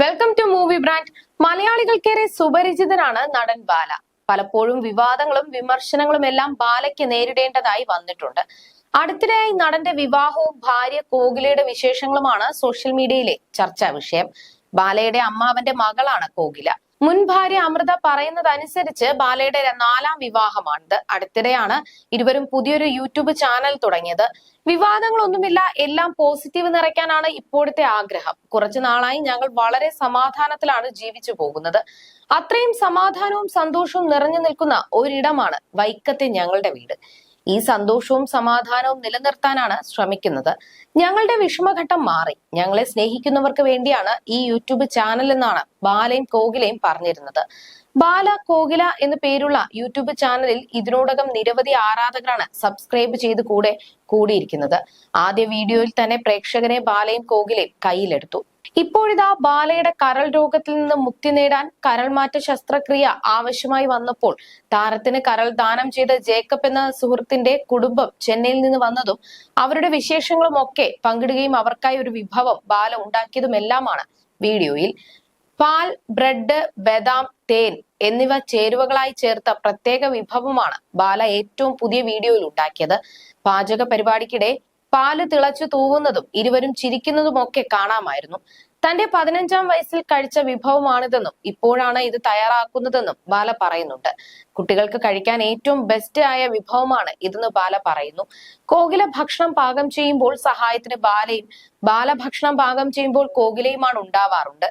Welcome to movie brand മലയാളികൾക്കേറെ സുപരിചിതനാണ് നടൻ ബാല. പലപ്പോഴും വിവാദങ്ങളും വിമർശനങ്ങളും എല്ലാം ബാലയ്ക്ക് നേരിടേണ്ടതായി വന്നിട്ടുണ്ട്. അടുത്തിടെയായി നടന്റെ വിവാഹവും ഭാര്യ കോകിലയുടെ വിശേഷങ്ങളുമാണ് സോഷ്യൽ മീഡിയയിലെ ചർച്ചാ വിഷയം. ബാലയുടെ അമ്മാവന്റെ മകളാണ് കോകില. മുൻ ഭാര്യ അമൃത പറയുന്നതനുസരിച്ച് ബാലയുടെ നാലാം വിവാഹമാണിത്. അടുത്തിടെയാണ് ഇരുവരും പുതിയൊരു യൂട്യൂബ് ചാനൽ തുടങ്ങിയത്. വിവാദങ്ങളൊന്നുമില്ല എല്ലാം പോസിറ്റീവ് നിറയ്ക്കാനാണ് ഇപ്പോഴത്തെ ആഗ്രഹം. കുറച്ചു നാളായി ഞങ്ങൾ വളരെ സമാധാനത്തിലാണ് ജീവിച്ചു പോകുന്നത്. അത്രയും സമാധാനവും സന്തോഷവും നിറഞ്ഞു നിൽക്കുന്ന ഒരിടമാണ് വൈക്കത്തെ ഞങ്ങളുടെ വീട്. ഈ സന്തോഷവും സമാധാനവും നിലനിർത്താനാണ് ശ്രമിക്കുന്നത്. ഞങ്ങളുടെ വിഷമഘട്ടം മാറി. ഞങ്ങളെ സ്നേഹിക്കുന്നവർക്ക് വേണ്ടിയാണ് ഈ യൂട്യൂബ് ചാനൽ എന്നാണ് ബാലയും കോകിലയും പറഞ്ഞിരുന്നത്. ബാല കോകില എന്ന് പേരുള്ള യൂട്യൂബ് ചാനലിൽ ഇതിനോടകം നിരവധി ആരാധകരാണ് സബ്സ്ക്രൈബ് ചെയ്ത് കൂടെ കൂടിയിരിക്കുന്നത്. ആദ്യ വീഡിയോയിൽ തന്നെ പ്രേക്ഷകനെ ബാലയും കോകിലയും കയ്യിലെടുത്തു. ഇപ്പോഴിതാ ബാലയുടെ കരൾ രോഗത്തിൽ നിന്ന് മുക്തി നേടാൻ കരൾ മാറ്റ ശസ്ത്രക്രിയ ആവശ്യമായി വന്നപ്പോൾ താരത്തിന് കരൾ ദാനം ചെയ്ത ജേക്കബ് എന്ന സുഹൃത്തിന്റെ കുടുംബം ചെന്നൈയിൽ നിന്ന് വന്നതും അവരുടെ വിശേഷങ്ങളും ഒക്കെ പങ്കിടുകയും അവർക്കായി ഒരു വിഭവം ബാല ഉണ്ടാക്കിയതുമെല്ലാമാണ് വീഡിയോയിൽ. പാൽ ബ്രെഡ് ബദാം തേൻ എന്നിവ ചേരുവകളായി ചേർത്ത പ്രത്യേക വിഭവമാണ് ബാല ഏറ്റവും പുതിയ വീഡിയോയിൽ ഉണ്ടാക്കിയത്. പാചക പരിപാടിക്കിടെ പാൽ തിളച്ചു തൂവുന്നതും ഇരുവരും ചിരിക്കുന്നതുമൊക്കെ കാണാമായിരുന്നു. തന്റെ പതിനഞ്ചാം വയസ്സിൽ കഴിച്ച വിഭവമാണിതെന്നും ഇപ്പോഴാണ് ഇത് തയ്യാറാക്കുന്നതെന്നും ബാല പറയുന്നുണ്ട്. കുട്ടികൾക്ക് കഴിക്കാൻ ഏറ്റവും ബെസ്റ്റ് ആയ വിഭവമാണ് ഇതെന്ന് ബാല പറയുന്നു. കോകില ഭക്ഷണം പാകം ചെയ്യുമ്പോൾ സഹായത്തിന് ബാലയും ബാല ഭക്ഷണം പാകം ചെയ്യുമ്പോൾ കോകിലയുമാണ് ഉണ്ടാവാറുണ്ട്.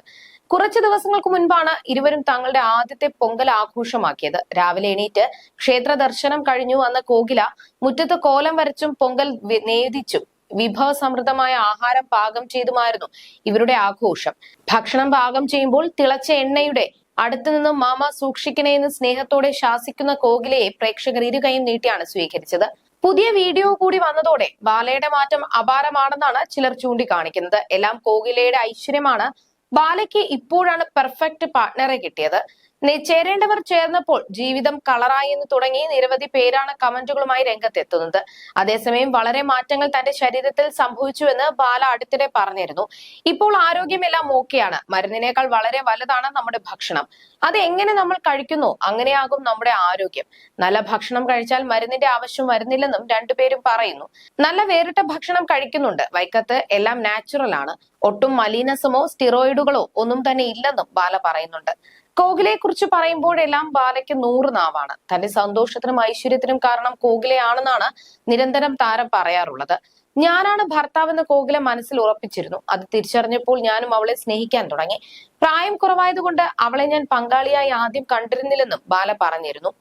കുറച്ച് ദിവസങ്ങൾക്ക് മുൻപാണ് ഇരുവരും തങ്ങളുടെ ആദ്യത്തെ പൊങ്കൽ ആഘോഷമാക്കിയത്. രാവിലെ എണീറ്റ് ക്ഷേത്ര ദർശനം കഴിഞ്ഞു വന്ന കോകില മുറ്റത്ത് കോലം വരച്ചും പൊങ്കൽ നേദിച്ചും. വിഭവസമൃദ്ധമായ ആഹാരം പാകം ചെയ്തുമായിരുന്നു ഇവരുടെ ആഘോഷം. ഭക്ഷണം പാകം ചെയ്യുമ്പോൾ തിളച്ച എണ്ണയുടെ അടുത്തു നിന്നും മാമ സൂക്ഷിക്കണേ എന്ന് സ്നേഹത്തോടെ ശാസിക്കുന്ന കോകിലയെ പ്രേക്ഷകർ ഇരുകൈയും നീട്ടിയാണ് സ്വീകരിച്ചത്. പുതിയ വീഡിയോ കൂടി വന്നതോടെ ബാലയുടെ മാറ്റം അപാരമാണെന്നാണ് ചിലർ ചൂണ്ടിക്കാണിക്കുന്നത്. എല്ലാം കോകിലയുടെ ഐശ്വര്യമാണ്. ബാലയ്ക്ക് ഇപ്പോഴാണ് പെർഫെക്റ്റ് പാർട്ട്ണറെ കിട്ടിയത്. ചേരേണ്ടവർ ചേർന്നപ്പോൾ ജീവിതം കളറായി എന്ന് തുടങ്ങി നിരവധി പേരാണ് കമന്റുകളുമായി രംഗത്തെത്തുന്നത്. അതേസമയം വളരെ മാറ്റങ്ങൾ തന്റെ ശരീരത്തിൽ സംഭവിച്ചുവെന്ന് ബാല അടുത്തിടെ പറഞ്ഞിരുന്നു. ഇപ്പോൾ ആരോഗ്യമെല്ലാം ഓക്കെയാണ്. മരുന്നിനേക്കാൾ വളരെ വലുതാണ് നമ്മുടെ ഭക്ഷണം. അത് എങ്ങനെ നമ്മൾ കഴിക്കുന്നു? അങ്ങനെയാകും നമ്മുടെ ആരോഗ്യം. നല്ല ഭക്ഷണം കഴിച്ചാൽ മരുന്നിന്റെ ആവശ്യം വരുന്നില്ലെന്നും രണ്ടുപേരും പറയുന്നു. നല്ല വേറിട്ട ഭക്ഷണം കഴിക്കുന്നുണ്ട്. വൈക്കത്ത് എല്ലാം നാച്ചുറൽ ആണ്. ഒട്ടും മലീനസമോ സ്റ്റിറോയിഡുകളോ ഒന്നും തന്നെ ഇല്ലെന്നും ബാല പറയുന്നുണ്ട്. കോകിലയെ കുറിച്ച് പറയുമ്പോഴെല്ലാം ബാലയ്ക്ക് നൂറ് നാവാണ്. തന്റെ സന്തോഷത്തിനും ഐശ്വര്യത്തിനും കാരണം കോകിലയാണെന്നാണ് നിരന്തരം താരം പറയാറുള്ളത്. ഞാനാണ് ഭർത്താവെന്ന് കോകില മനസ്സിൽ ഉറപ്പിച്ചിരുന്നു. അത് തിരിച്ചറിഞ്ഞപ്പോൾ ഞാനും അവളെ സ്നേഹിക്കാൻ തുടങ്ങി. പ്രായം കുറവായതുകൊണ്ട് അവളെ ഞാൻ പങ്കാളിയായി ആദ്യം കണ്ടിരുന്നില്ലെന്നും ബാല പറഞ്ഞിരുന്നു.